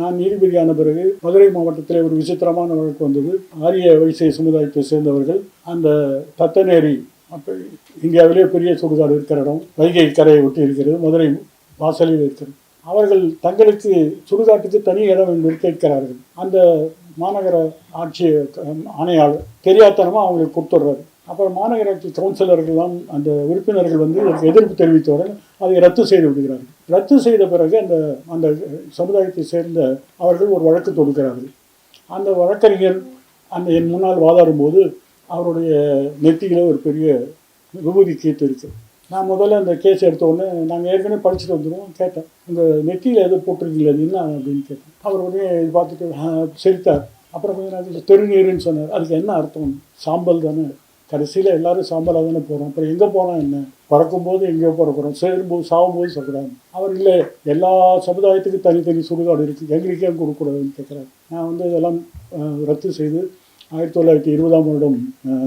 நான் நீதிபதியான பிறகு மதுரை மாவட்டத்தில் ஒரு விசித்திரமான வழக்கு வந்தது. ஆரிய வைசிய சமுதாயத்தை சேர்ந்தவர்கள் அந்த தத்தநேரி அப்போ இந்தியாவிலே பெரிய சுடுகாடு இருக்கிற இடம் வைகை கரையை ஒட்டி இருக்கிறது மதுரை வாசலில் இருக்கிறது. அவர்கள் தங்களுக்கு சுடுகாட்டுக்கு தனி இடம் என்று கேட்கிறார்கள். அந்த மாநகர ஆட்சி ஆணையாளர் தெரியாதனமாக அவங்களுக்கு கொடுத்துட்றாரு. அப்புறம் மாநகராட்சி கவுன்சிலர்கள்லாம் அந்த உறுப்பினர்கள் வந்து இதற்கு எதிர்ப்பு தெரிவித்தவுடன் அதை ரத்து செய்து விடுகிறார்கள். ரத்து செய்த பிறகு அந்த அந்த சமுதாயத்தை சேர்ந்த அவர்கள் ஒரு வழக்கு தொடுக்கிறார்கள். அந்த வழக்கறிஞர் அந்த என் முன்னால் வாதாடும் போது அவருடைய நெத்தியில் ஒரு பெரிய விபூதி கீத்து இருக்கு. நான் முதல்ல அந்த கேஸ் எடுத்த உடனே நாங்கள் ஏற்கனவே படிச்சுட்டு வந்துடுவோம் கேட்டேன். உங்கள் நெத்தியில் எதுவும் போட்டிருக்கீங்களா என்ன அப்படின்னு கேட்டேன். அவர் உடனே பார்த்துட்டு சிரித்தார் அப்புறம் கொஞ்சம் நேரத்தில் தெருநீருன்னு சொன்னார். அதுக்கு என்ன அர்த்தம்? சாம்பல் தானே. கடைசியில் எல்லாரும் சாம்பலாக தானே போகிறோம் அப்புறம் எங்கே போனால் என்ன? பறக்கும்போது எங்கேயோ பறக்கிறோம். சேரும்போது சாகும்போது சொல்கிறாங்க அவர் இல்லை எல்லா சமுதாயத்துக்கும் தனித்தனி சுடுகாடு இருக்குது எங்களுக்கு ஏன் கொடுக்கக்கூடாதுன்னு கேட்குறாரு. நான் வந்து இதெல்லாம் ரத்து செய்து ஆயிரத்தி தொள்ளாயிரத்தி இருபதாம் வருடம்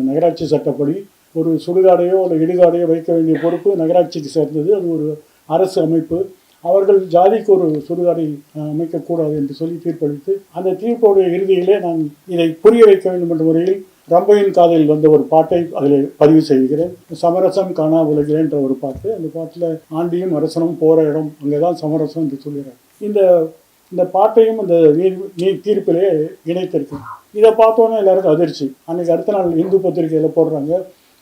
நகராட்சி சட்டப்படி ஒரு சுடுகாடையோ அல்லது இடுகாடையோ வைக்க வேண்டிய பொறுப்பு நகராட்சிக்கு சேர்ந்தது. அது ஒரு அரசு அமைப்பு. அவர்கள் ஜாதிக்கு ஒரு சுடுகாடை அமைக்கக்கூடாது என்று சொல்லி தீர்ப்பளித்து அந்த தீர்ப்போடைய இறுதியிலே நான் இதை புரிய வைக்க வேண்டும் என்ற முறையில் ரம்பையின் காதில் வந்த ஒரு பாட்டை அதில் பதிவு செய்கிறேன். சமரசம் காணா உலகிறேன் என்ற ஒரு பாட்டு. அந்த பாட்டில் ஆண்டியும் அரசனும் போகிற இடம் அங்கே தான் சமரசம் என்று சொல்கிறார். இந்த இந்த பாட்டையும் அந்த நீர் நீர் தீர்ப்பிலே இணைத்திருக்கு. இதை பார்த்தோன்னே எல்லாருக்கும் அதிர்ச்சி. அன்னைக்கு அடுத்த நாள் இந்து பத்திரிகையில் போடுறாங்க.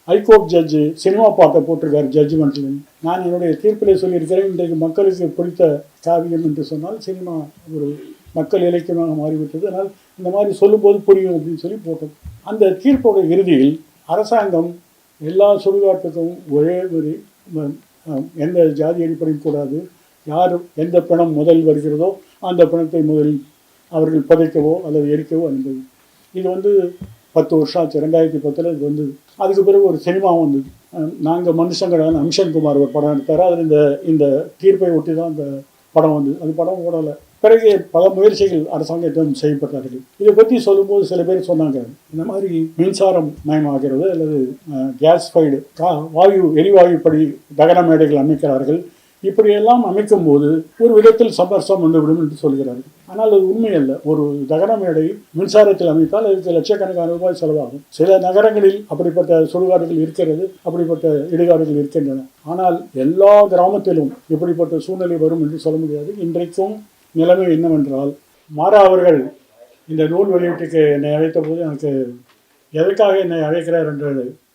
ஹைகோர்ட் ஜட்ஜு சினிமா பாட்டை போட்டிருக்காரு ஜட்ஜ்மெண்ட்ல நான் என்னுடைய தீர்ப்பிலே சொல்லியிருக்கிறேன் இன்றைக்கு மக்களுக்கு பிடித்த காவியம் என்று சொன்னால் சினிமா ஒரு மக்கள் இலக்கியமாக மாறிவிட்டது. அதனால் இந்த மாதிரி சொல்லும்போது புரியும் அப்படின்னு சொல்லி போட்டது. அந்த தீர்ப்போட இறுதியில் அரசாங்கம் எல்லா சுடுகாட்டுக்கும் ஒரே ஒரு எந்த ஜாதி அடிப்படையும் கூடாது. யார் எந்த பிணம் முதல் வருகிறதோ அந்த பிணத்தை முதலில் அவர்கள் புதைக்கவோ அல்லது எரிக்கவோ அனுப்பது இது வந்து பத்து வருஷம் ஆச்சு. ரெண்டாயிரத்தி பத்தில் இது வந்தது. அதுக்கு பிறகு ஒரு சினிமா வந்தது. நாங்கள் மனுஷங்கடான அம்சன்குமார் ஒரு படம் எடுத்தார். அதில் இந்த இந்த தீர்ப்பை ஒட்டி தான் அந்த படம் வந்தது. அது படம் ஓடலை. பிறகு பல முயற்சிகள் அரசாங்கத்திடம் செய்யப்பட்டார்கள் இதை பற்றி சொல்லும்போது சில பேர் சொன்னாங்க இந்த மாதிரி மின்சாரம் மயமாகிறது அல்லது கேஸ் ஃபைடு கா வாயு எரிவாயுப்படி தகன மேடைகள் அமைக்கிறார்கள். இப்படியெல்லாம் அமைக்கும் போது ஒரு விதத்தில் சமரசம் வந்துவிடும் என்று சொல்கிறார்கள். ஆனால் அது உண்மை அல்ல ஒரு தகன மேடை மின்சாரத்தில் அமைத்தால் அதுக்கு லட்சக்கணக்கான ரூபாய் செலவாகும். சில நகரங்களில் அப்படிப்பட்ட சுடுகாடுகள் இருக்கிறது அப்படிப்பட்ட இடுகாடுகள் இருக்கின்றன. ஆனால் எல்லா கிராமத்திலும் இப்படிப்பட்ட சூழ்நிலை வரும் என்று சொல்ல முடியாது. இன்றைக்கும் நிலைமை என்னவென்றால் மாறா அவர்கள் இந்த நூல் வெளியீட்டுக்கு என்னை அழைத்த போது எனக்கு எதற்காக என்னை அழைக்கிறார் என்ற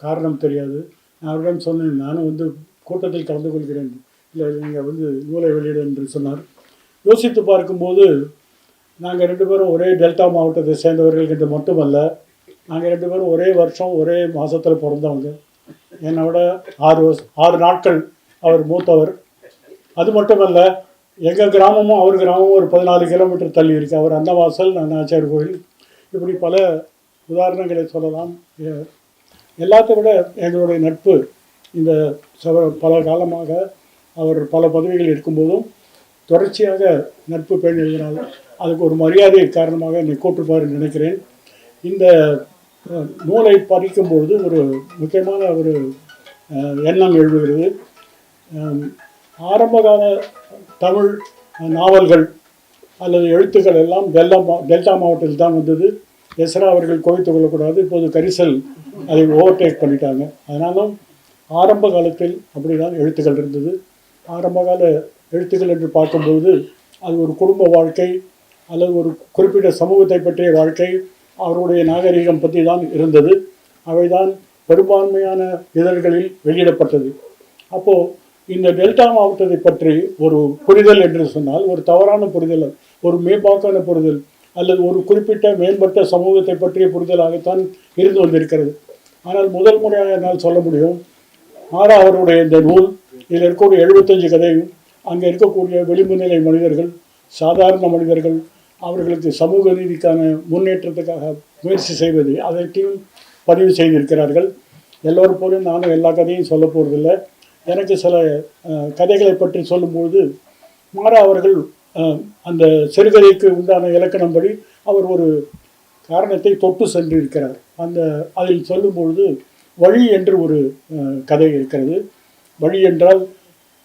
காரணம் தெரியாது. நான் அவரிடம் சொன்னேன் நானும் வந்து கூட்டத்தில் கலந்து கொள்கிறேன். இல்லை நீங்கள் வந்து நூலை வெளியிடு என்று சொன்னார். யோசித்து பார்க்கும்போது நாங்கள் ரெண்டு பேரும் ஒரே டெல்டா மாவட்டத்தை சேர்ந்தவர்கள் என்று மட்டுமல்ல நாங்கள் ரெண்டு பேரும் ஒரே வருஷம் ஒரே மாதத்தில் பிறந்தவங்க. என்னை விட ஆறு வருஷம் ஆறு நாட்கள் அவர் மூத்தவர். அது மட்டுமல்ல எங்கள் கிராமமும் அவர் கிராமமும் ஒரு பதினாலு கிலோமீட்டர் தள்ளி இருக்கு. அவர் அன்னவாசல் நான் நாச்சியார் கோயில் இப்படி பல உதாரணங்களை சொல்லலாம். எல்லாத்தை விட எங்களுடைய நட்பு இந்த சவ பல காலமாக அவர் பல பதவிகள் இருக்கும்போதும் தொடர்ச்சியாக நட்பு பெண் எழுதினால் அதுக்கு ஒரு மரியாதை காரணமாக என்னை கூட்டிருப்பார் நினைக்கிறேன். இந்த நூலை படிக்கும்பொழுது ஒரு முக்கியமான ஒரு எண்ணம் எழுதுகிறது ஆரம்பகால தமிழ் நாவல்கள் அல்லது எழுத்துக்கள் எல்லாம் டெல்டா மா டெல்டா மாவட்டத்தில் தான் வந்தது. எஸ்ரா அவர்கள் கோவித்து கொள்ளக்கூடாது. இப்போது கரிசல் அதை ஓவர்டேக் பண்ணிட்டாங்க. அதனாலும் ஆரம்ப காலத்தில் அப்படிதான் எழுத்துக்கள் இருந்தது. ஆரம்பகால எழுத்துக்கள் என்று பார்க்கும்போது அது ஒரு குடும்ப வாழ்க்கை அல்லது ஒரு குறிப்பிட்ட சமூகத்தை பற்றிய வாழ்க்கை. அவருடைய நாகரிகம் பற்றி தான் இருந்தது. அவைதான் பெரும்பான்மையான இதழ்களில் வெளியிடப்பட்டது. அப்போது இந்த டெல்டா மாவட்டத்தை பற்றி ஒரு புரிதல் என்று சொன்னால் ஒரு தவறான புரிதல் ஒரு மேம்பாக்கான புரிதல் அல்லது ஒரு குறிப்பிட்ட மேம்பட்ட சமூகத்தை பற்றிய புரிதலாகத்தான் இருந்து வந்திருக்கிறது. ஆனால் முதல் முறையாக என்னால் சொல்ல முடியும் ஆறா அவருடைய இந்த நூல் இதில் இருக்கக்கூடிய எழுபத்தஞ்சு கதையும் அங்கே இருக்கக்கூடிய விளிம்பு நிலை மனிதர்கள் சாதாரண மனிதர்கள் அவர்களுக்கு சமூக நீதிக்கான முன்னேற்றத்துக்காக முயற்சி செய்வது அதற்கும் பதிவு செய்திருக்கிறார்கள். எல்லோரும் போலும் நானும் எல்லா கதையும் சொல்ல போகிறதில்ல எனக்கு சில கதைகளை பற்றி சொல்லும்போது மாறா அவர்கள் அந்த சிறுகதைக்கு உண்டான இலக்கணம்படி அவர் ஒரு காரணத்தை தொட்டு சென்றிருக்கிறார். அந்த அதில் சொல்லும்பொழுது வழி என்று ஒரு கதை இருக்கிறது. வழி என்றால்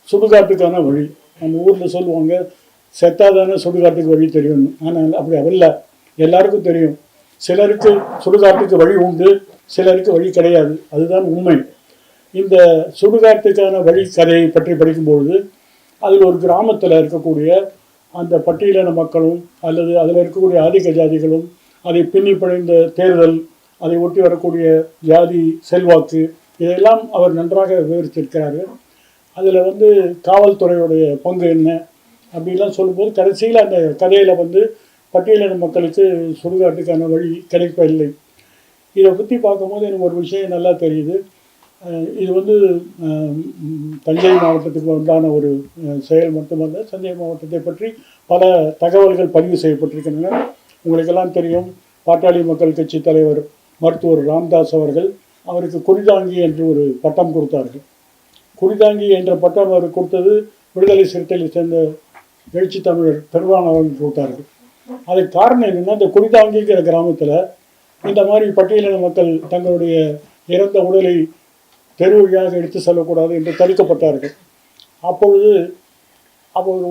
சுடுகாட்டுக்கான வழி. நம்ம ஊரில் சொல்லுவாங்க செத்தாதான சுடுகாட்டுக்கு வழி தெரியும். ஆனால் அப்படி அல்ல எல்லாருக்கும் தெரியும். சிலருக்கு சுடுகாட்டுக்கு வழி உண்டு சிலருக்கு வழி கிடையாது. அதுதான் உண்மை. இந்த சுடுகாட்டுக்கான வழி கதையை பற்றி படிக்கும்பொழுது அதில் ஒரு கிராமத்தில் இருக்கக்கூடிய அந்த பட்டியலின மக்களும் அல்லது அதில் இருக்கக்கூடிய ஆதிக்க ஜாதிகளும் அதை பின்னி பிணைந்த தேர்தல் அதை ஒட்டி வரக்கூடிய ஜாதி செல்வாக்கு இதையெல்லாம் அவர் நன்றாக விவரித்திருக்கிறார்கள் அதில் வந்து காவல்துறையுடைய பங்கு என்ன அப்படிலாம் சொல்லும்போது கடைசியில் அந்த கதையில் வந்து பட்டியலின மக்களுக்கு சுடுகாட்டுக்கான வழி கிடைப்பதில்லை இதை பற்றி பார்க்கும்போது எனக்கு ஒரு விஷயம் நல்லா தெரியுது. இது வந்து தஞ்சை மாவட்டத்துக்கு உண்டான ஒரு செயல் மட்டுமல்ல தஞ்சை மாவட்டத்தை பற்றி பல தகவல்கள் பதிவு செய்யப்பட்டிருக்கின்றன. உங்களுக்கெல்லாம் தெரியும் பாட்டாளி மக்கள் கட்சி தலைவர் மருத்துவர் ராம்தாஸ் அவர்கள் அவருக்கு குடிதாங்கி என்று ஒரு பட்டம் கொடுத்தார்கள். குடிதாங்கி என்ற பட்டம் அவர் கொடுத்தது விடுதலை சிறுத்தைகளை சேர்ந்த எழுச்சி தமிழர் பெருவான் அவர்கள் கொடுத்தார்கள். அதுக்கு காரணம் என்னென்னா இந்த குடிதாங்கிங்கிற கிராமத்தில் இந்த மாதிரி பட்டியலின மக்கள் தங்களுடைய இறந்த உடலை தெரு வழியாக எடுத்து செல்லக்கூடாது என்று தடுக்கப்பட்டார்கள். அப்பொழுது அப்போது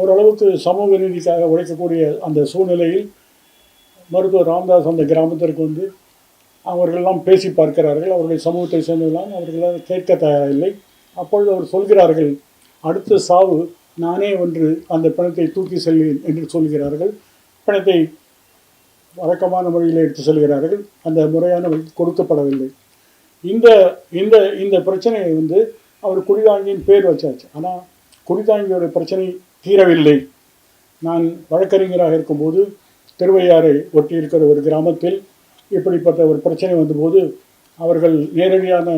ஓரளவுக்கு சமூக நீதிக்காக உழைக்கக்கூடிய அந்த சூழ்நிலையில் மருத்துவர் ராமதாஸ் அந்த கிராமத்திற்கு வந்து அவர்களெல்லாம் பேசி பார்க்கிறார்கள். அவருடைய சமூகத்தை சேர்ந்தவர்களாம் அவர்களால் கேட்க தயாரில்லை. அப்பொழுது அவர் சொல்கிறார்கள் அடுத்த சாவு நானே ஒன்று அந்த பிணத்தை தூக்கி செல்வேன் என்று சொல்கிறார்கள். பிணத்தை வழக்கமான முறையில் எடுத்து செல்கிறார்கள். அந்த முறையான வழி கொடுக்கப்படவில்லை. இந்த இந்த இந்த பிரச்சனையை வந்து அவர் குடிதாங்கியின் பேர் வச்சாச்சு. ஆனால் குடிதாங்கியோட பிரச்சனை தீரவில்லை. நான் வழக்கறிஞராக இருக்கும்போது திருவையாறை ஒட்டி இருக்கிற ஒரு கிராமத்தில் இப்படிப்பட்ட ஒரு பிரச்சனை வந்தபோது அவர்கள் நேரடியான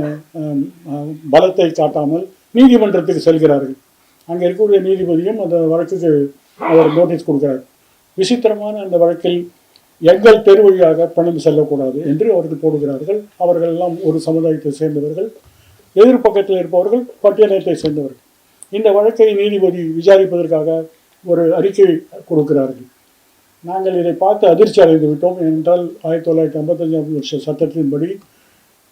பலத்தை காட்டாமல் நீதிமன்றத்துக்கு செல்கிறார்கள். அங்கே இருக்கக்கூடிய நீதிபதியும் அந்த வழக்குக்கு அவர் நோட்டீஸ் கொடுக்கிறார். விசித்திரமான அந்த வழக்கில் எங்கள் தெரு வழியாக பணம் செல்லக்கூடாது என்று அவர்கள் போடுகிறார்கள் அவர்கள் எல்லாம் ஒரு சமுதாயத்தை சேர்ந்தவர்கள் எதிர்ப்பக்கத்தில் இருப்பவர்கள் பட்டியலத்தை சேர்ந்தவர்கள். இந்த வழக்கை நீதிபதி விசாரிப்பதற்காக ஒரு அறிக்கை கொடுக்கிறார்கள். நாங்கள் இதை பார்த்து அதிர்ச்சி அடைந்து விட்டோம் என்றால் ஆயிரத்தி தொள்ளாயிரத்தி ஐம்பத்தஞ்சாம் வருஷ சட்டத்தின்படி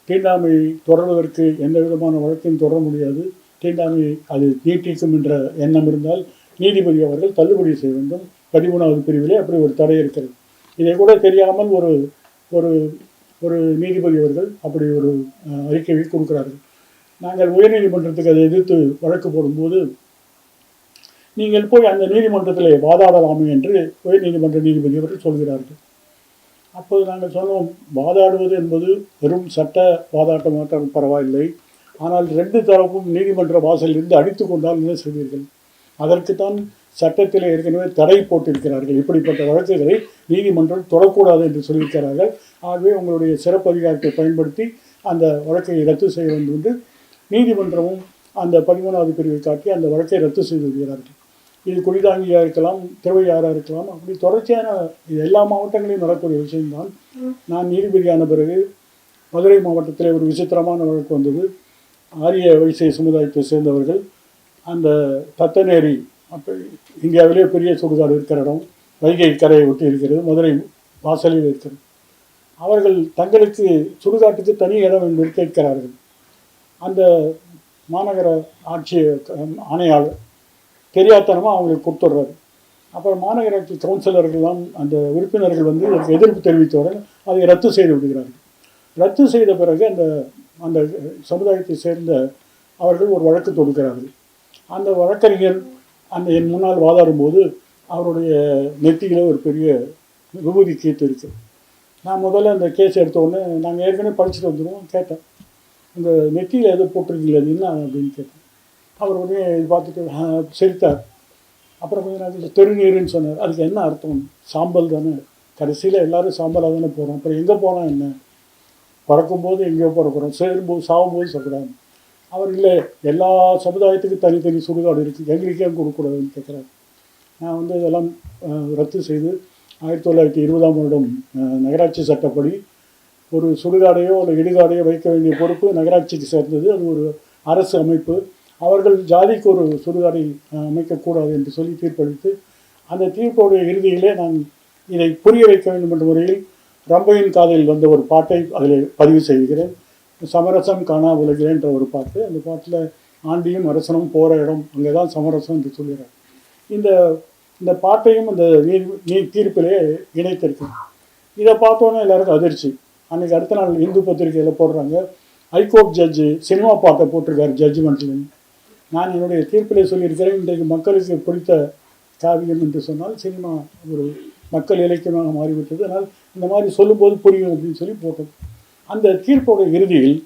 தீண்டாமை தொடர்வதற்கு எந்த விதமான வழக்கையும் தொடர முடியாது. தீண்டாமை அது நீட்டிக்கும் என்ற எண்ணம் இருந்தால் நீதிபதி அவர்கள் தள்ளுபடி செய்ய வேண்டும். பதிமூணாவது பிரிவிலே அப்படி ஒரு தடை இருக்கிறது. இதை கூட தெரியாமல் ஒரு ஒரு ஒரு நீதிபதி அவர்கள் அப்படி ஒரு அறிக்கையை கொடுக்கிறார்கள். நாங்கள் உயர்நீதிமன்றத்துக்கு அதை எதிர்த்து வழக்கு போடும்போது நீங்கள் போய் அந்த நீதிமன்றத்தில் வாதாடலாமே என்று உயர்நீதிமன்ற நீதிபதி அவர்கள் சொல்கிறார்கள். அப்போது நாங்கள் சொன்னோம் வாதாடுவது என்பது வெறும் சட்ட வாதாட்டம் மாற்றம் பரவாயில்லை. ஆனால் ரெண்டு தரப்பும் நீதிமன்ற வாசலிலிருந்து அடித்து கொண்டால் என்ன செய்வீர்கள்? அதற்குத்தான் சட்டத்தில் ஏற்கனவே தடை போட்டிருக்கிறார்கள். இப்படிப்பட்ட வழக்குகளை நீதிமன்றம் தொடக்கூடாது என்று சொல்லியிருக்கிறார்கள். ஆகவே உங்களுடைய சிறப்பு அதிகாரத்தை பயன்படுத்தி அந்த வழக்கை ரத்து செய்ய வேண்டும் என்று நீதிமன்றமும் அந்த பதிமூணாவது பிரிவை காட்டி அந்த வழக்கை ரத்து செய்து வருகிறார்கள் இது குடிதாங்கியாக இருக்கலாம் திருவையாராக இருக்கலாம் அப்படி தொடர்ச்சியான இது எல்லா மாவட்டங்களிலும் நடக்கூடிய விஷயம்தான். நான் நீதிபதியான பிறகு மதுரை மாவட்டத்தில் ஒரு விசித்திரமான வழக்கு வந்தது. ஆரிய வைசிய சமுதாயத்தை சேர்ந்தவர்கள் அந்த தத்தநேரி அப்போ இந்தியாவிலே பெரிய சுடுகாடு இருக்கிற இடம் வைகை கரையை ஒட்டி இருக்கிறது மதுரை வாசலில் இருக்கிறது. அவர்கள் தங்களுக்கு சுடுகாட்டுக்கு தனி இடம் என்று கேட்கிறார்கள். அந்த மாநகர ஆட்சி ஆணையாளர் தெரியாதனமாக அவங்களுக்கு கொடுத்துட்றாரு. அப்புறம் மாநகராட்சி கவுன்சிலர்கள்லாம் அந்த உறுப்பினர்கள் வந்து எதிர்ப்பு தெரிவித்தவுடன் அதை ரத்து செய்து விடுகிறார்கள். ரத்து செய்த பிறகு அந்த அந்த சமுதாயத்தை சேர்ந்த அவர்கள் ஒரு வழக்கு தொடுக்கிறார்கள். அந்த வழக்கறிஞர் அந்த என் முன்னால் வாதாடும்போது அவருடைய நெத்தியில் ஒரு பெரிய விபூதி கீத்து நான் முதல்ல அந்த கேஸ் எடுத்த உடனே நாங்கள் ஏற்கனவே படிச்சுட்டு வந்துடுவோம் கேட்டேன். இந்த நெத்தியில் எதுவும் போட்டிருக்கீங்களா என்ன அப்படின்னு கேட்டேன். அவர் உடனே இது பார்த்துட்டு சிரித்தார். அப்புறம் கொஞ்சம் நேரத்தில் தெருநீருன்னு சொன்னார். அதுக்கு என்ன அர்த்தம்? சாம்பல் தானே. கடைசியில் எல்லோரும் சாம்பலாக தானே போகிறோம் அப்புறம் எங்கே போனால் என்ன? பறக்கும்போது எங்கேயோ பறக்கிறோம். சேரும்போது சாகும்போது சொல்லக்கூடாது. அவர் இல்லை எல்லா சமுதாயத்துக்கும் தனித்தனி சுடுகாடு இருக்குது எங்களுக்கு ஏன் கொடுக்கக்கூடாதுன்னு கேட்குறாரு. நான் வந்து இதெல்லாம் ரத்து செய்து ஆயிரத்தி தொள்ளாயிரத்தி இருபதாம் வருடம் நகராட்சி சட்டப்படி ஒரு சுடுகாடையோ அல்லது இடுகாடையோ வைக்க வேண்டிய பொறுப்பு நகராட்சிக்கு சேர்ந்தது. அது ஒரு அரசு அமைப்பு. அவர்கள் ஜாதிக்கு ஒரு சுடுகாடை அமைக்கக்கூடாது என்று சொல்லி தீர்ப்பளித்து அந்த தீர்ப்போடைய இறுதியிலே நான் இதை புரிய வைக்க வேண்டும் என்ற முறையில் ரம்பையின் காதில் வந்த ஒரு பாட்டை அதில் பதிவு செய்கிறேன். சமரசம் காணா உலகிறேன்ற ஒரு பாட்டு. அந்த பாட்டில் ஆண்டியும் அரசனும் போகிற இடம் அங்கே தான் சமரசம் என்று சொல்கிறார் இந்த இந்த பாட்டையும் அந்த நீர் நீர் தீர்ப்பிலே இணைத்திருக்கேன் இதை பார்த்தோன்னே எல்லாருக்கும் அதிர்ச்சி. அன்றைக்கி அடுத்த நாள் இந்து பத்திரிகையில் போடுறாங்க. ஹைகோர்ட் ஜட்ஜு சினிமா பாட்டை போட்டிருக்காரு ஜட்ஜ்மெண்ட்லேருந்து நான் என்னுடைய தீர்ப்பிலே சொல்லியிருக்கிறேன் இன்றைக்கு மக்களுக்கு பிடித்த காவியம் என்று சொன்னால் சினிமா ஒரு மக்கள் இலக்கியமாக மாறிவிட்டது. அதனால் இந்த மாதிரி சொல்லும்போது புரியும் அப்படின்னு சொல்லி போட்டோம் அந்த தீர்ப்போட இறுதியில்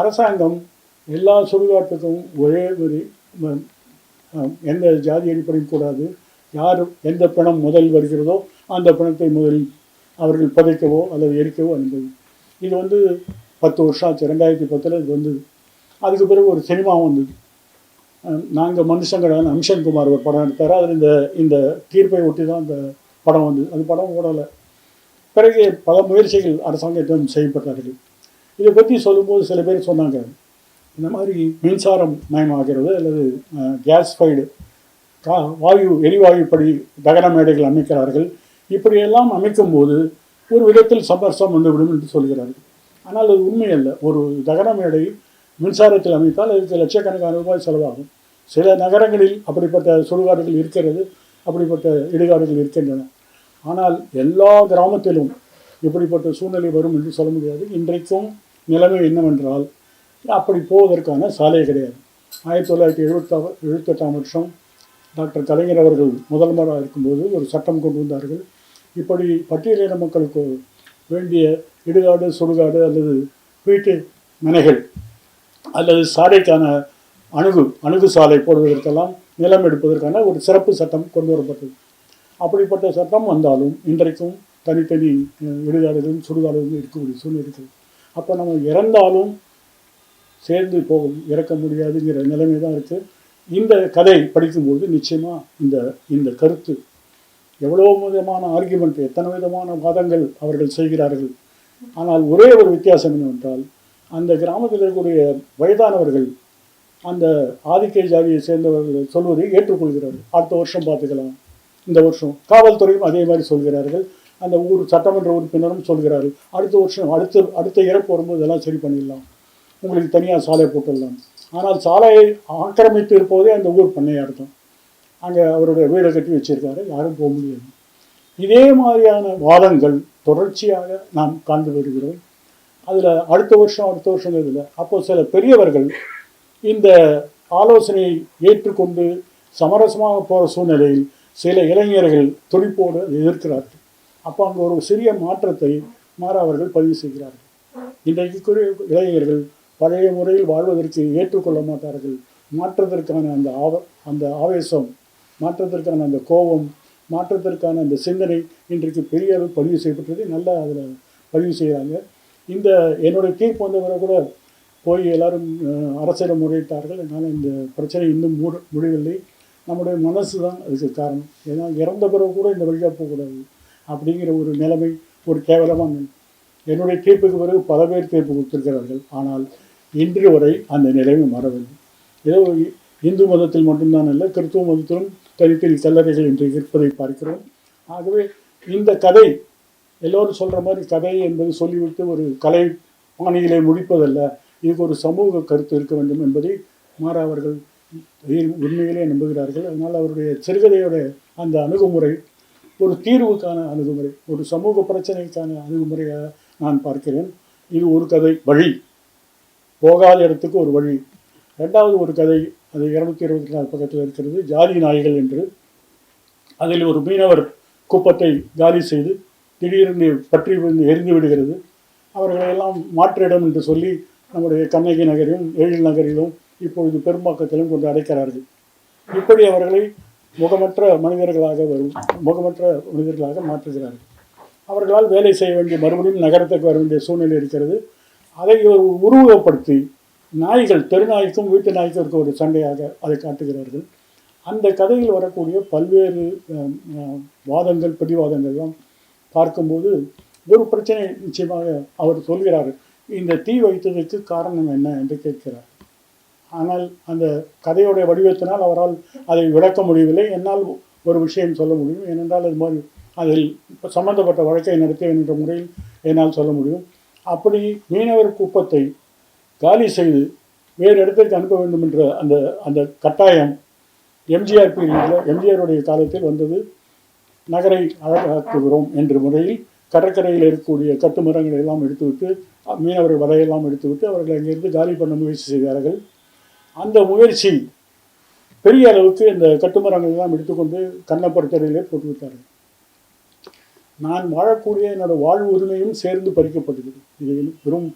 அரசாங்கம் எல்லா சுடுகாட்டுக்கும் ஒரே ஒரு எந்த ஜாதி அடிப்படையும் கூடாது. யார் எந்த பணம் முதல் வருகிறதோ அந்த பணத்தை முதலில் அவர்கள் புதைக்கவோ அல்லது எரிக்கவோ அனுப்பது இது வந்து பத்து வருஷம் ஆச்சு. ரெண்டாயிரத்தி பத்தில் இது வந்தது அதுக்கு பிறகு ஒரு சினிமா வந்தது. நாங்கள் மனுஷங்கடான அம்சன்குமார் ஒரு படம் எடுத்தார். அதில் இந்த இந்த தீர்ப்பை ஒட்டி தான் அந்த படம் வந்தது. அந்த படம் ஓடலை. பிறகு பல முயற்சிகள் அரசாங்கத்திடம் செய்யப்பட்டார்கள் இதை பற்றி சொல்லும்போது சில பேர் சொன்னாங்க இந்த மாதிரி மின்சாரம் மயமாகிறது அல்லது கேஸ் ஃபைடு கா வாயு எரிவாயுப்படி தகன மேடைகள் அமைக்கிறார்கள். இப்படியெல்லாம் அமைக்கும்போது ஒரு விதத்தில் சமரசம் வந்துவிடும் என்று சொல்கிறார்கள். ஆனால் அது உண்மை அல்ல ஒரு தகன மேடை மின்சாரத்தில் அமைத்தால் அதுக்கு லட்சக்கணக்கான ரூபாய் செலவாகும். சில நகரங்களில் அப்படிப்பட்ட சுடுகாடுகள் இருக்கிறது அப்படிப்பட்ட இடுகாடுகள் இருக்கின்றன. ஆனால் எல்லா கிராமத்திலும் இப்படிப்பட்ட சூழ்நிலை வரும் என்று சொல்ல முடியாது. இன்றைக்கும் நிலைமை என்னவென்றால் அப்படி போவதற்கான சாலை கிடையாது. ஆயிரத்தி தொள்ளாயிரத்தி எழுபத்தா எழுபத்தெட்டாம் வருஷம் டாக்டர் கலைஞர் அவர்கள் முதல்வராக இருக்கும்போது ஒரு சட்டம் கொண்டு வந்தார்கள். இப்படி பட்டியலின மக்களுக்கு வேண்டிய இடுகாடு சுடுகாடு அல்லது வீட்டு மனைகள் அல்லது சாலைக்கான அணுகு அணுகு சாலை போடுவதற்கெல்லாம் நிலம் எடுப்பதற்கான ஒரு சிறப்பு சட்டம் கொண்டு வரப்பட்டது. அப்படிப்பட்ட சட்டம் வந்தாலும் இன்றைக்கும் தனித்தனி எழுதாளர்களும் இடுகாடுகளும் இருக்கக்கூடிய சூழ்நிலை இருக்குது. அப்போ நம்ம இறந்தாலும் சேர்ந்து போக இறக்க முடியாதுங்கிற நிலைமை தான் இருக்குது இந்த கதை படிக்கும்போது நிச்சயமாக இந்த இந்த கருத்து எவ்வளோ விதமான ஆர்கியூமெண்ட் எத்தனை விதமான வாதங்கள் அவர்கள் செய்கிறார்கள். ஆனால் ஒரே ஒரு வித்தியாசம் என்னவென்றால் அந்த கிராமத்தில் இருக்கக்கூடிய வயதானவர்கள் அந்த ஆதிக்க ஜாதியை சேர்ந்தவர்கள் சொல்வதை ஏற்றுக்கொள்கிறார்கள். அடுத்த வருஷம் பார்த்துக்கலாம். இந்த வருஷம். காவல்துறையும் அதே மாதிரி சொல்கிறார்கள். அந்த ஊர் சட்டமன்ற உறுப்பினரும் சொல்கிறார்கள். அடுத்த வருஷம் அடுத்த அடுத்த இறப்பு வரும்போது இதெல்லாம் சரி பண்ணிடலாம். உங்களுக்கு தனியாக சாலை போட்டுடலாம். ஆனால் சாலையை ஆக்கிரமித்து இருப்பதே அந்த ஊர் பண்ணையார் தான் அங்கே அவருடைய வீடை கட்டி வச்சிருக்காரு. யாரும் போக முடியாது. இதே மாதிரியான வாதங்கள் தொடர்ச்சியாக நாம் காண்டு வருகிறோம். அதில் அடுத்த வருஷம் அடுத்த வருஷம் இதில் அப்போது சில பெரியவர்கள் இந்த ஆலோசனையை ஏற்றுக்கொண்டு சமரசமாக போகிற சூழ்நிலையில் சில இளைஞர்கள் துடிப்போடு எதிர்க்கிறார்கள். அப்போ அங்கே ஒரு சிறிய மாற்றத்தை மாற அவர்கள் பதிவு செய்கிறார்கள். இன்றைக்கு இளைஞர்கள் பழைய முறையில் வாழ்வதற்கு ஏற்றுக்கொள்ள மாட்டார்கள். மாற்றத்திற்கான அந்த ஆவ அந்த ஆவேசம் மாற்றத்திற்கான அந்த கோபம் மாற்றத்திற்கான அந்த சிந்தனை இன்றைக்கு பெரிய அளவு பதிவு செய்யப்பட்டது நல்லா அதில் பதிவு செய்கிறாங்க. இந்த என்னுடைய தீர்ப்பு வந்தவரை கூட போய் எல்லாரும் அஹ், அரசிடம் முறையிட்டார்கள். அதனால் இந்த பிரச்சனை இன்னும் மூட முடியவில்லை. நம்முடைய மனசு தான் அதுக்கு காரணம். ஏன்னா இறந்த பிறகு கூட இந்த வழியாக போகக்கூடாது அப்படிங்கிற ஒரு நிலைமை ஒரு கேவலமான என்னுடைய தீர்ப்புக்கு பிறகு பல பேர் தீர்ப்பு கொடுத்திருக்கிறார்கள். ஆனால் இன்று வரை அந்த நிலைமை மாறவில்லை. ஏதோ இந்து மதத்தில் மட்டும்தான் அல்ல கிறிஸ்துவ மதத்திலும் தனித்தனி கல்லறைகள் என்று இருப்பதை பார்க்கிறோம். ஆகவே இந்த கதை எல்லோரும் சொல்கிற மாதிரி கதை என்பது சொல்லிவிட்டு ஒரு கலை பாணியிலே முடிப்பதல்ல. இதுக்கு ஒரு சமூக கருத்து இருக்க வேண்டும் என்பதை மாறா அவர்கள் உண்மையிலே நம்புகிறார்கள். அதனால் அவருடைய சிறுகதையோட அந்த அணுகுமுறை ஒரு தீர்வுக்கான அணுகுமுறை ஒரு சமூக பிரச்சனைக்கான அணுகுமுறையாக நான் பார்க்கிறேன். இது ஒரு கதை வழி. போகாத இடத்துக்கு ஒரு வழி. ரெண்டாவது ஒரு கதை அது இருநூத்தி இருபத்தி நாலு பக்கத்தில் இருக்கிறது ஜாதி நாய்கள் என்று. அதில் ஒரு மீனவர் குப்பத்தை காலி செய்து திடீரென்று பற்றி எரிந்து விடுகிறது. அவர்களையெல்லாம் மாற்று இடம் என்று சொல்லி நம்முடைய கண்ணகி நகரிலும் எழில் நகரிலும் இப்பொழுது பெரும்பாக்கத்திலும் கொண்டு அடைக்கிறார்கள். இப்படி அவர்களை முகமற்ற மனிதர்களாக வரும் முகமற்ற மனிதர்களாக மாற்றுகிறார்கள். அவர்களால் வேலை செய்ய வேண்டிய மறுபடியும் நகரத்துக்கு வர வேண்டிய சூழ்நிலை இருக்கிறது. அதை உருவகப்படுத்தி நாய்கள் தெருநாய்க்கும் வீட்டு நாய்க்கும் இருக்க ஒரு சண்டையாக அதை காட்டுகிறார்கள். அந்த கதையில் வரக்கூடிய பல்வேறு வாதங்கள் பிடிவாதங்கள்லாம் பார்க்கும்போது ஒரு பிரச்சனை நிச்சயமாக அவர் சொல்கிறார். இந்த தீ வைத்ததற்கு காரணம் என்ன என்று கேட்கிறார். ஆனால் அந்த கதையுடைய வடிவத்தினால் அவரால் அதை விளக்க முடியவில்லை. என்னால் ஒரு விஷயம் சொல்ல முடியும். ஏனென்றால் அது மாதிரி அதில் சம்பந்தப்பட்ட வழக்கை நடத்தேன் என்ற முறையில் என்னால் சொல்ல முடியும். அப்படி மீனவர் குப்பத்தை காலி செய்து வேறு இடத்திற்கு அனுப்ப வேண்டும் என்ற அந்த அந்த கட்டாயம் எம்ஜிஆர் பீரியடில் எம்ஜிஆருடைய காலத்தில் வந்தது. நகரை அழகாக்குகிறோம் என்ற முறையில் கடற்கரையில் இருக்கக்கூடிய கட்டுமரங்களை எல்லாம் எடுத்துவிட்டு மீனவர் மீனவர்கள் வலையெல்லாம் எடுத்துவிட்டு அவர்கள் அங்கிருந்து காலி பண்ண முயற்சி செய்தார்கள். அந்த முயற்சி பெரிய அளவுக்கு இந்த கட்டுமரங்கள் எல்லாம் எடுத்துக்கொண்டு கண்ணப்பருத்தரையிலே போட்டு விட்டார்கள் நான் வாழக்கூடிய என்னோட வாழ்வு உரிமையும் சேர்ந்து பறிக்கப்பட்டது. இது வெறும்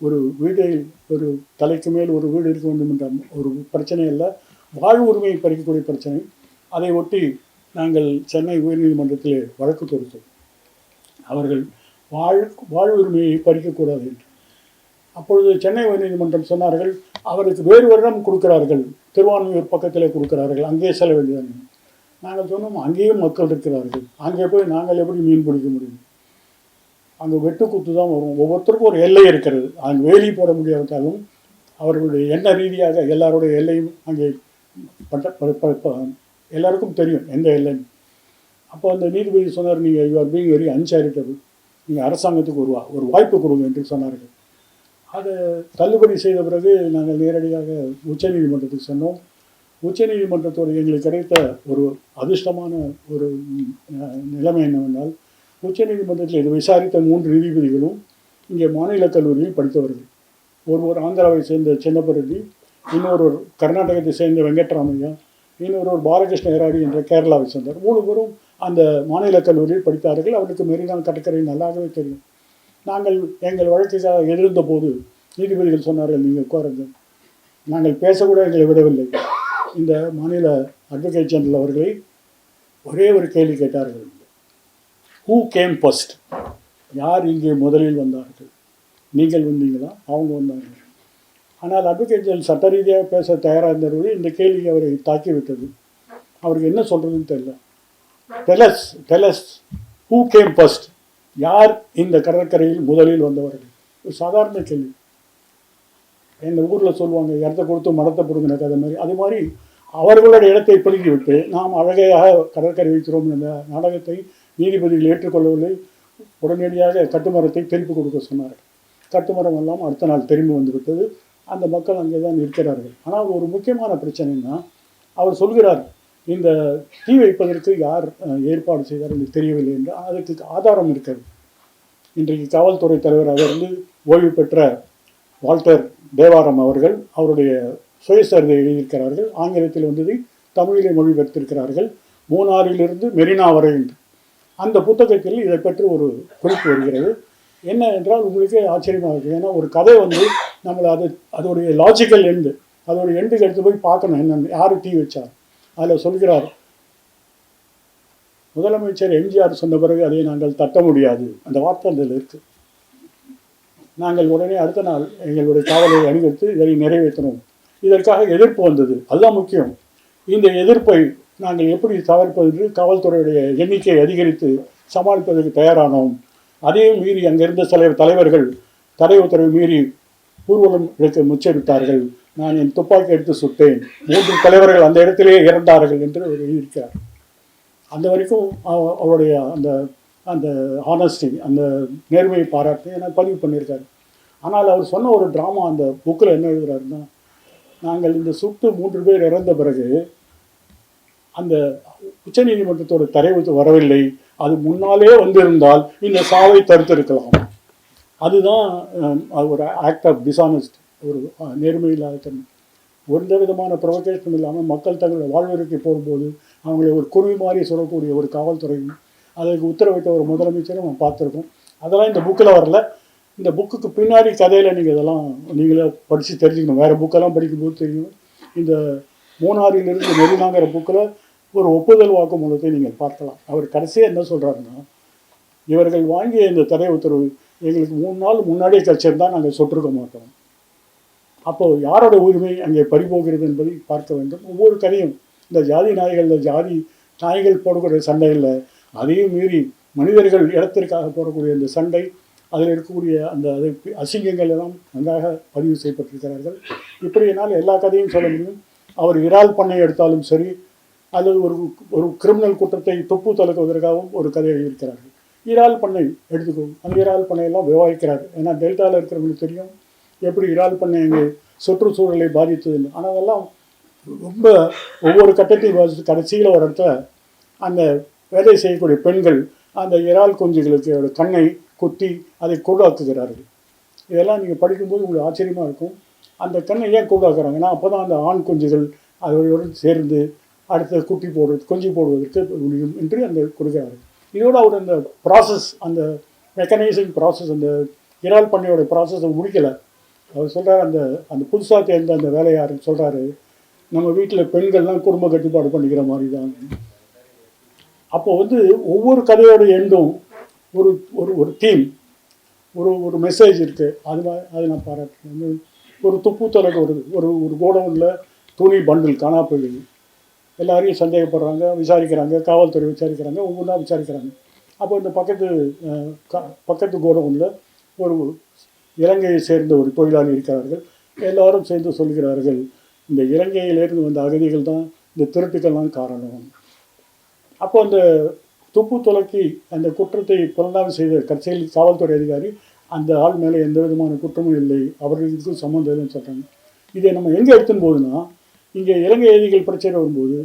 ஒரு வீட்டை ஒரு தலைக்கு மேல் ஒரு வீடு இருக்க வேண்டும் என்ற ஒரு பிரச்சனை அல்ல வாழ்வு உரிமையை பறிக்கக்கூடிய பிரச்சனை. அதை ஒட்டி நாங்கள் சென்னை உயர்நீதிமன்றத்தில் வழக்கு தொடுத்தோம். அவர்கள் வாழ் வாழ்வு உரிமையை பறிக்கக்கூடாது என்று. அப்பொழுது சென்னை உயர்நீதிமன்றம் சொன்னார்கள் அவருக்கு வேறு வருடம் கொடுக்கிறார்கள். திருவான்மையூர் பக்கத்திலே கொடுக்கிறார்கள். அங்கே செல்ல வேண்டியது நாங்கள் சொன்னோம் அங்கேயும் மக்கள் இருக்கிறார்கள். அங்கே போய் நாங்கள் எப்படி மீன் பிடிக்க முடியும்? அங்கே வெட்டுக்குத்து தான் வரும். ஒவ்வொருத்தருக்கும் ஒரு எல்லை இருக்கிறது. அங்கே வேலி போட முடியாவிட்டாலும் அவர்களுடைய எண்ண ரீதியாக எல்லாருடைய எல்லையும் அங்கே ப- ப- எல்லாருக்கும் தெரியும் எந்த எல்லைன்னு அப்போ அந்த நீதிபதி சொன்னார் நீங்கள் you are being very uncharitable நீங்கள் அரசாங்கத்துக்கு ஒரு வா- ஒரு வாய்ப்பு கொடுங்க என்று சொன்னார்கள். அதை தள்ளுபடி செய்த பிறகு நாங்கள் நேரடியாக உச்சநீதிமன்றத்துக்கு சென்றோம். உச்சநீதிமன்றத்தோடு எங்களுக்கு கிடைத்த ஒரு அதிர்ஷ்டமான ஒரு நிலைமை என்னவென்றால் உச்சநீதிமன்றத்தில் இது விசாரித்த மூன்று நீதிபதிகளும் இங்கே மாநில கல்லூரியில் படித்தவர்கள். ஒருவர் ஆந்திராவை சேர்ந்த சின்னப்பரெட்டி இன்னொருவர் கர்நாடகத்தை சேர்ந்த வெங்கட்ராமையா இன்னொருவர் பாலகிருஷ்ண எராடி என்ற கேரளாவை சேர்ந்தார் மூணு பேரும் அந்த மாநில கல்லூரியில் படித்தார்கள். அவருக்கு மெரினா கடற்கரை நல்லாகவே தெரியும். நாங்கள் எங்கள் வழக்குக்காக எதிர்ந்த போது நீதிபதிகள் சொன்னார்கள் நீங்கள் உட்காருங்கள் நாங்கள் பேசக்கூட எங்களை விடவில்லை. இந்த மாநில அட்வொகேட் ஜெனரல் அவர்களை ஒரே ஒரு கேள்வி கேட்டார்கள். ஹூ கேம் ஃபர்ஸ்ட் யார் இங்கே முதலில் வந்தார்கள்? நீங்கள் வந்தீங்களா? அவங்க வந்தார்கள். ஆனால் அட்வொகேட் ஜெனரல் சட்ட ரீதியாக பேச தயாராக இருந்தவர்கள் இந்த கேள்வி அவரை தாக்கி விட்டது அவருக்கு என்ன சொல்கிறதுன்னு தெரியல. Tell us tell us who came first யார் இந்த கடற்கரையில் முதலில் வந்தவர்கள்? ஒரு சாதாரண கேள்வி. இந்த ஊரில் சொல்லுவாங்க இடத்த கொடுத்து மரத்தை பிடுங்கின கதை மாதிரி. அது மாதிரி அவர்களுடைய இடத்தை பிடுங்கி விட்டு நாம் அழகையாக கடற்கரை வைக்கிறோம் என்ற நாடகத்தை நீதிபதிகள் ஏற்றுக்கொள்ளவில்லை. உடனடியாக கட்டுமரத்தை திருப்பி கொடுக்க சொன்னார்கள். கட்டுமரம் எல்லாம் அடுத்த நாள் திரும்பி வந்துவிட்டது. அந்த மக்கள் அங்கே தான் இருக்கிறார்கள். ஆனால் ஒரு முக்கியமான பிரச்சனைன்னா அவர் சொல்கிறார் இந்த தீ வைப்பதற்கு யார் ஏற்பாடு செய்தார் என்று தெரியவில்லை என்று அதற்கு ஆதாரம் இருக்கிறது. இன்றைக்கு காவல்துறை தலைவராக இருந்து ஓய்வு பெற்ற வால்டர் தேவாரம் அவர்கள் அவருடைய சுயசரிதை எழுதியிருக்கிறார்கள். ஆங்கிலத்தில் வந்தது தமிழிலே மொழிபெயர்த்திருக்கிறார்கள். மூணாறிலிருந்து மெரினா வரை என்று அந்த புத்தகத்தில் இதை பற்றி ஒரு குறிப்பு வருகிறது. என்ன என்றால் உங்களுக்கே ஆச்சரியமாக இருக்குது ஏன்னா ஒரு கதை வந்து நம்மளை அது அதோடைய லாஜிக்கல் எண்டு அதோடைய எண்டுக்கு எடுத்து போய் பார்க்கணும். என்னென்னு யார் டீ வச்சார்? அதில் சொல்கிறார் முதலமைச்சர் எம்ஜிஆர் சொன்ன பிறகு அதை நாங்கள் தட்ட முடியாது. அந்த வார்த்தை அதில் இருக்குது நாங்கள் உடனே அடுத்த நாள் எங்களுடைய காவலை அணிவித்து இதை நிறைவேற்றினோம். இதற்காக எதிர்ப்பு வந்தது. அதுதான் முக்கியம். இந்த எதிர்ப்பை நாங்கள் எப்படி தவிர்ப்பது என்று காவல்துறையுடைய எண்ணிக்கையை அதிகரித்து சமாளிப்பதற்கு தயாரானோம். அதையும் மீறி அங்கிருந்த சில தலைவர்கள் தடை உத்தரவை மீறி ஊர்வலம் எடுக்க முச்சரித்தார்கள் நான் என் துப்பாக்கி எடுத்து சுட்டேன். மூன்று தலைவர்கள் அந்த இடத்திலேயே இறந்தார்கள் என்று அவர் எழுதியிருக்கிறார். அந்த வரைக்கும் அவ- அவருடைய அந்த அந்த ஹானஸ்டி அந்த நேர்மையை பாராட்டி எனக்கு பதிவு பண்ணியிருக்காரு. ஆனால் அவர் சொன்ன ஒரு ட்ராமா அந்த புக்கில் என்ன எழுதுறாருன்னா நாங்கள் இந்த சுட்டு மூன்று பேர் இறந்த பிறகு அந்த உச்சநீதிமன்றத்தோட தரைவு வரவில்லை. அது முன்னாலே வந்திருந்தால் இந்த சாவை தடுத்திருக்கலாம். அதுதான் ஒரு ஆக்ட் ஆஃப் டிசானஸ்ட் ஒரு நேர்மை இல்லாத தன்மை. எந்த விதமான ப்ரொவகேஷனும் இல்லாமல் மக்கள் தங்களுடைய வாழ்விற்கு போகும்போது அவங்களை ஒரு குருவி மாதிரி சொல்லக்கூடிய ஒரு காவல்துறையும் அதற்கு உத்தரவிட்ட ஒரு முதலமைச்சரும் நம்ம பார்த்துருக்கோம். அதெல்லாம் இந்த புக்கில் வரல. இந்த புக்குக்கு பின்னாடி கதையில் நீங்கள் இதெல்லாம் நீங்களே படித்து தெரிஞ்சுக்கணும். வேறு புக்கெல்லாம் படிக்கும்போது தெரியும். இந்த மூணாறிலிருந்து மெரினாங்கிற புக்கில் ஒரு ஒப்புதல் வாக்குமூலத்தை நீங்கள் பார்க்கலாம். அவர் கடைசியாக என்ன சொல்கிறாருன்னா இவர்கள் வாங்கிய இந்த தடை உத்தரவு எங்களுக்கு மூணு நாள் முன்னாடியே கழிச்சிருந்தால் நாங்கள் சொட்டிருக்க மாட்டோம். அப்போ யாரோட உரிமை அங்கே பறிபோகிறது என்பதை பார்க்க வேண்டும். ஒவ்வொரு கதையும் இந்த ஜாதி நாய்கள் இந்த ஜாதி நாய்கள் போடக்கூடிய சண்டையில் அதையும் மீறி மனிதர்கள் இடத்திற்காக போடக்கூடிய இந்த சண்டை அதில் இருக்கக்கூடிய அந்த அதை அசிங்கங்கள் எல்லாம் நன்றாக பதிவு செய்யப்பட்டிருக்கிறார்கள். இப்படி என்னால் எல்லா கதையும் சொல்ல முடியும். அவர் இறால் பண்ணை எடுத்தாலும் சரி அல்லது ஒரு ஒரு கிரிமினல் குற்றத்தை தொப்பு தளக்குவதற்காகவும் ஒரு கதை எழுதியிருக்கிறார்கள் இறால் பண்ணை எடுத்துக்கோ. அந்த இறால் பண்ணையெல்லாம் விவாதிக்கிறார் ஏன்னா டெல்டாவில் இருக்கிறவங்களுக்கு தெரியும் எப்படி இறால் பண்ணை எங்கள் சுற்றுச்சூழலை பாதித்ததுன்னு ஆனால் அதெல்லாம் ரொம்ப ஒவ்வொரு கட்டத்தையும் பாதித்து கடைசியில் ஒரு இடத்துல அந்த வேலை செய்யக்கூடிய பெண்கள் அந்த இறால் குஞ்சுகளுக்கு கண்ணை குத்தி அதை கூடாக்குகிறார்கள். இதெல்லாம் நீங்கள் படிக்கும்போது உங்களுக்கு ஆச்சரியமாக இருக்கும். அந்த கண்ணை ஏன் கூடாக்குறாங்கன்னா அப்போ தான் அந்த ஆண் குஞ்சுகள் அதோடு சேர்ந்து அடுத்த குட்டி போடுறது குஞ்சு போடுவதற்கு முடியும் என்று அந்த கொடுக்கிறார்கள். இதோடு அவர் அந்த ப்ராசஸ் அந்த மெக்கனைசிங் ப்ராசஸ் அந்த இறால் பண்ணையோட ப்ராசஸை முடிக்கலை. அவர் சொல்கிறார் அந்த அந்த புதுசாக தேர்ந்த அந்த வேலையாருன்னு சொல்கிறாரு நம்ம வீட்டில் பெண்கள்லாம் குடும்ப கட்டுப்பாடு பண்ணிக்கிற மாதிரி தான் அப்போ வந்து ஒவ்வொரு கதையோட எண்டும் ஒரு ஒரு ஒரு தீம் ஒரு ஒரு மெசேஜ் இருக்குது அது அதை நான் பாராட்டுறேன். வந்து ஒரு துப்பு தொலைக்கு ஒரு ஒரு கோடவுனில் துணி பண்டில் காணா போயிடுது. எல்லாரையும் சந்தேகப்படுறாங்க விசாரிக்கிறாங்க காவல்துறை விசாரிக்கிறாங்க ஒவ்வொன்றா விசாரிக்கிறாங்க. அப்போ இந்த பக்கத்து க- பக்கத்து கோடவுனில் ஒரு இலங்கையை சேர்ந்த ஒரு தொழிலாளி இருக்கிறார்கள். எல்லாரும் சேர்ந்து சொல்கிறார்கள் இந்த இலங்கையிலிருந்து வந்த அகதிகள் தான் இந்த திருட்டுக்கெல்லாம் காரணம். அப்போ அந்த துப்பு துலக்கி அந்த குற்றத்தை புலனாய்வு செய்த கட்சியில் காவல்துறை அதிகாரி அந்த ஆள் மேலே எந்த விதமான குற்றமும் இல்லை அவர்களுக்கு சம்மந்தம் இல்லைன்னு சொல்கிறாங்க இதை நம்ம எங்கே எடுத்துன்னு போகுதுன்னா இங்கே இலங்கை எதிரிகள் பிரச்சனை வரும்போது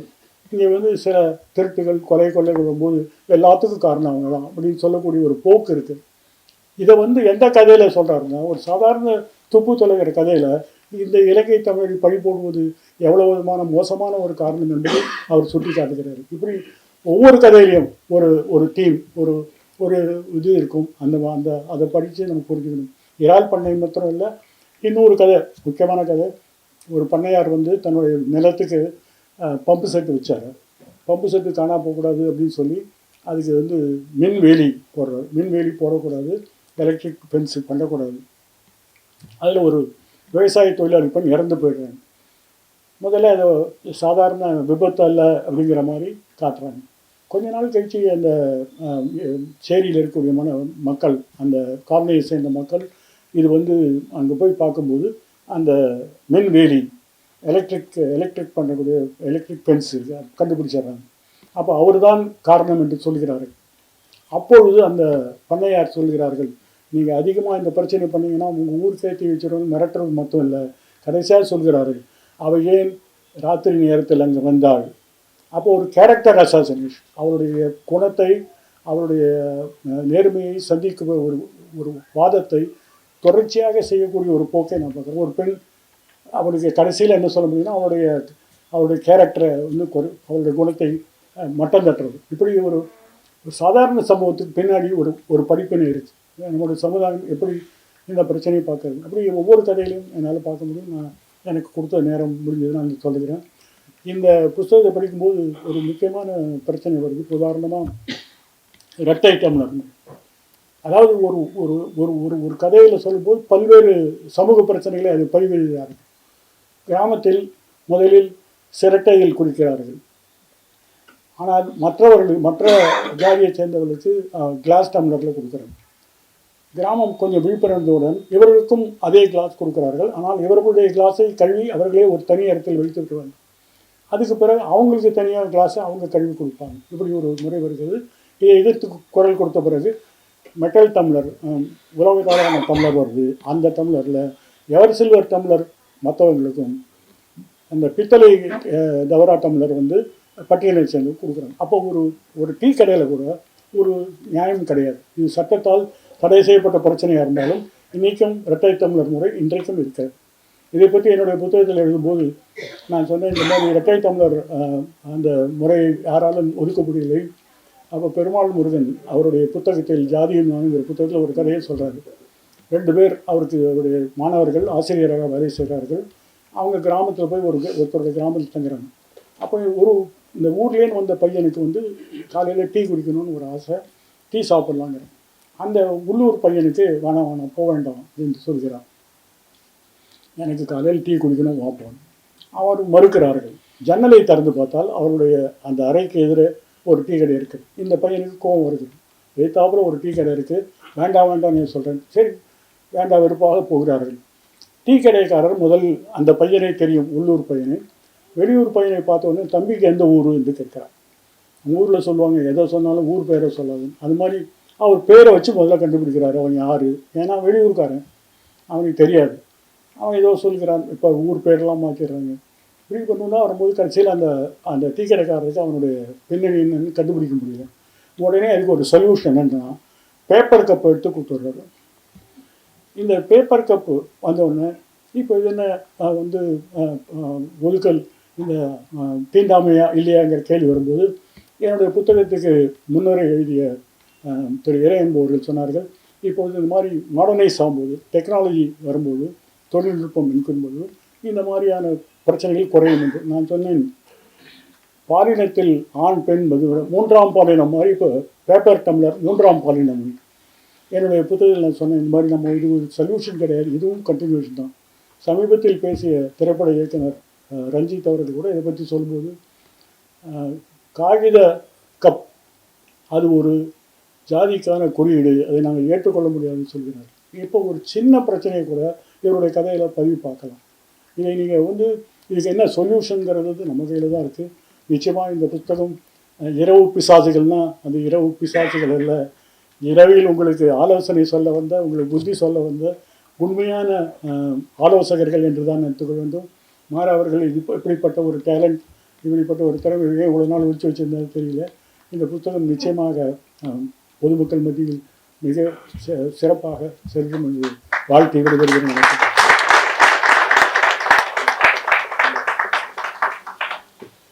இங்கே வந்து சில திருட்டுகள் கொலை கொள்ளைகள் வரும்போது எல்லாத்துக்கும் காரணம் அவங்க தான் அப்படின்னு சொல்லக்கூடிய ஒரு போக்கு இருக்குது இதை வந்து எந்த கதையில் சொல்கிறாருன்னா ஒரு சாதாரண துப்பு தொலைகிற கதையில் இந்த இலங்கை தமிழ் பழி போடுவது எவ்வளவு விதமான மோசமான ஒரு காரணம் என்பதை அவர் சுட்டி காட்டுகிறார். இப்படி ஒவ்வொரு கதையிலையும் ஒரு ஒரு டீம் ஒரு ஒரு இது இருக்கும். அந்த அந்த அதை படித்து நம்ம புரிஞ்சுக்கணும். இறால் பண்ணை மாத்திரம் இல்லை இன்னொரு கதை முக்கியமான கதை. ஒரு பண்ணையார் வந்து தன்னுடைய நிலத்துக்கு பம்பு செட்டு வச்சார். பம்பு செட்டு காணா போகக்கூடாது அப்படின்னு சொல்லி அதுக்கு வந்து மின் வேலி போடுறாரு. மின் வேலி போடக்கூடாது. எலக்ட்ரிக் ஃபென்ஸ் பண்ணக்கூடாது. அதில் ஒரு விவசாய தொழிலாளி பெண் இறந்து போயிடுறாங்க. முதல்ல அது சாதாரண விபத்து அல்ல அப்படிங்கிற மாதிரி காட்டுறாங்க. கொஞ்ச நாள் கழிச்சு அந்த சேரியில் இருக்கக்கூடிய மன மக்கள் அந்த காலனியை சேர்ந்த மக்கள் இது வந்து அங்கே போய் பார்க்கும்போது அந்த மின்வேலி எலக்ட்ரிக் எலக்ட்ரிக் பண்ணக்கூடிய எலக்ட்ரிக் ஃபென்ஸ் கண்டுபிடிச்சிடுறாங்க. அப்போ அவர்தான் காரணம் என்று சொல்கிறார்கள். அப்பொழுது அந்த பண்ணையார் சொல்கிறார்கள் நீங்கள் அதிகமாக இந்த பிரச்சனை பண்ணீங்கன்னா உங்கள் ஊர் சேர்த்து வச்சிருவது மிரட்டுறது மட்டும் இல்லை. கடைசியாக சொல்கிறாரு அவள் ஏன் ராத்திரி நேரத்தில் அங்கே வந்தாள்? அப்போ ஒரு கேரக்டர் அசாசினேஷன் அவருடைய குணத்தை அவருடைய நேர்மையை சந்திக்க ஒரு ஒரு வாதத்தை தொடர்ச்சியாக செய்யக்கூடிய ஒரு போக்கை நான் பார்க்குறேன். ஒரு பெண் அவளுக்கு கடைசியில் என்ன சொல்ல முடியும்னா அவருடைய அவருடைய கேரக்டரை இன்னும் குறை அவருடைய குணத்தை மட்டம் தட்டுறது. இப்படி ஒரு ஒரு சாதாரண சம்பவத்துக்கு பின்னாடி ஒரு ஒரு படிப்பினை இருக்குது நம்மளுடைய சமுதாயம் எப்படி இந்த பிரச்சனையை பார்க்கறது அப்படி ஒவ்வொரு கதையிலையும் என்னால் பார்க்க முடியும். நான் எனக்கு கொடுத்த நேரம் முடிஞ்சது நான் சொல்லுகிறேன் இந்த புஸ்தகத்தை படிக்கும்போது ஒரு முக்கியமான பிரச்சனை வருது. உதாரணமாக இரட்டை டம்ளர்னு அதாவது ஒரு ஒரு ஒரு ஒரு ஒரு கதையில் சொல்லும்போது பல்வேறு சமூக பிரச்சனைகளை அது பதிவிடுகிறார்கள் கிராமத்தில் முதலில் சிரட்டையில் குடிக்கிறார்கள் ஆனால் மற்றவர்கள் மற்ற ஜாதியை சேர்ந்தவர்களுக்கு கிளாஸ் டம்ளரில் கொடுக்குறாங்க கிராமம் கொஞ்சம் விழிப்புணர்ந்தவுடன் இவர்களுக்கும் அதே கிளாஸ் கொடுக்கிறார்கள். ஆனால் இவர்களுடைய கிளாஸை கழுவி அவர்களே ஒரு தனி இடத்தில் வைத்து விடுவாங்க அதுக்கு பிறகு அவங்களுக்கு தனியாக கிளாஸை அவங்க கழுவி கொடுப்பாங்க. இப்படி ஒரு முறை வருகிறது. இதை எதிர்த்து குரல் கொடுத்த பிறகு மெட்டல் டம்ளர் ஹம், உலகத்தாரான டம்ளர் வருது. அந்த டம்ளரில் எவர் சில்வர் டம்ளர் மற்றவங்களுக்கும் அந்த பித்தளை தவரா டம்ளர் வந்து பட்டியலை சேர்ந்து கொடுக்குறாங்க. அப்போ ஒரு ஒரு டீ கடையில் கூட ஒரு நியாயம் கிடையாது. இது சட்டத்தால் தடை செய்யப்பட்ட பிரச்சனையாக இருந்தாலும் இன்றைக்கும் இரட்டை தமிழர் முறை இன்றைக்கும் இருக்கிறது இதை பற்றி என்னுடைய புத்தகத்தில் எழுதும்போது நான் சொன்னேன் இந்த மாதிரி இரட்டை தமிழர் அந்த முறையை யாராலும் ஒதுக்க முடியலை அப்போ பெருமாள் முருகன் அவருடைய புத்தகத்தில் ஜாதியின் புத்தகத்தில் ஒரு கதையை சொல்கிறாரு ரெண்டு பேர் அவருக்கு அவருடைய மாணவர்கள் ஆசிரியராக வேலை செய்கிறார்கள். அவங்க கிராமத்தில் போய் ஒரு ஒருத்தருடைய கிராமத்தில் தங்குறாங்க. அப்போ ஒரு இந்த ஊர்லேன்னு வந்த பையனுக்கு வந்து காலையில் டீ குடிக்கணும்னு ஒரு ஆசை டீ சாப்பிட்லாங்கிறேன் அந்த உள்ளூர் பையனுக்கு வேணாம் வேணாம் போக வேண்டாம் அப்படின்னு சொல்கிறார். எனக்கு காலையில் டீ குடிக்கணும் வாப்போம் அவர் மறுக்கிறார்கள். ஜன்னலை திறந்து பார்த்தால் அவருடைய அந்த அறைக்கு எதிரே ஒரு டீ கடை இருக்குது இந்த பையனுக்கு கோவம் வருது. எதிர்த்தாப்புல ஒரு டீ கடை இருக்குது வேண்டாம் வேண்டாம் நான் சொல்கிறேன் சரி வேண்டாம் வெறுப்பாக போகிறார்கள். டீ கடைக்காரர் முதல் அந்த பையனை தெரியும் உள்ளூர் பையனை. வெளியூர் பையனை பார்த்தோன்னே தம்பிக்கு எந்த ஊர்? என்று கேட்குறார். ஊரில் சொல்லுவாங்க. எதை சொன்னாலும் ஊர் பெயரை சொல்லாது அது மாதிரி அவர் பேரை வச்சு முதல்ல கண்டுபிடிக்கிறாரு அவன் யார்? ஏன்னா வெளியூர்காரன். அவனுக்கு தெரியாது. அவன் ஏதோ சொல்கிறான் இப்போ ஊர் பேரெலாம் மாற்றிடுறாங்க இப்படி பண்ணணும்னா வரும்போது கடைசியில் அந்த அந்த டீக்கடைக்காரருக்கு அவனுடைய பின்னணி என்னன்னு கண்டுபிடிக்க முடியல. உடனே அதுக்கு ஒரு சொல்யூஷன் என்னன்னா பேப்பர் கப் எடுத்து கொடுத்துட்றாரு இந்த பேப்பர் கப்பு வந்தவுடனே இப்போ இது என்ன வந்து ஒதுக்கல் இந்த தீண்டாமையா இல்லையாங்கிற கேள்வி வரும்போது என்னுடைய புத்தகத்துக்கு முன்னுரை எழுதிய திரு இறை என்பவர்கள் சொன்னார்கள். இப்போது இந்த மாதிரி மாடர்னைஸ் ஆகும்போது டெக்னாலஜி வரும்போது தொழில்நுட்பம் இருக்கும்போது இந்த மாதிரியான பிரச்சனைகள் குறையும் என்று நான் சொன்னேன். பாலினத்தில் ஆண் பெண் மது மூன்றாம் பாலினம் மாதிரி இப்போ பேப்பர் டம்ளர் மூன்றாம் பாலினம். என்னுடைய புத்தகத்தில் நான் சொன்னேன் இந்த மாதிரி நம்ம இது ஒரு சொல்யூஷன் கிடையாது இதுவும் கண்டினியூஷன் தான். சமீபத்தில் பேசிய திரைப்பட இயக்குனர் ரஞ்சித் அவர்கள் கூட இதை பற்றி சொல்லும்போது காகித கப் அது ஒரு ஜாதிக்கான குறியீடு அதை நாங்கள் ஏற்றுக்கொள்ள முடியாதுன்னு சொல்கிறார். இப்போ ஒரு சின்ன பிரச்சனையை கூட இவருடைய கதையில் பதிவு பார்க்கலாம். இதை நீங்கள் வந்து இதுக்கு என்ன சொல்யூஷனுங்கிறது நம்ம கையில் தான் இருக்குது நிச்சயமாக இந்த புத்தகம் இரவு பிசாசுகள்னால் அந்த இரவு பிசாசுகள் இல்லை இரவில் உங்களுக்கு ஆலோசனை சொல்ல வந்த உங்களுக்கு புத்தி சொல்ல வந்த உண்மையான ஆலோசகர்கள் என்று தான் எடுத்துக்க வேண்டும். மாற அவர்கள் இது இப்படிப்பட்ட ஒரு டேலண்ட் இப்படிப்பட்ட ஒரு திறமையை இவ்வளோ நாள் ஒழிச்சு வச்சிருந்தாலும் தெரியல. இந்த புத்தகம் நிச்சயமாக பொதுமக்கள் மத்தியில் மிக சிறப்பாக செல்லும் என்று வாழ்த்தி விடுபடுகிறேன்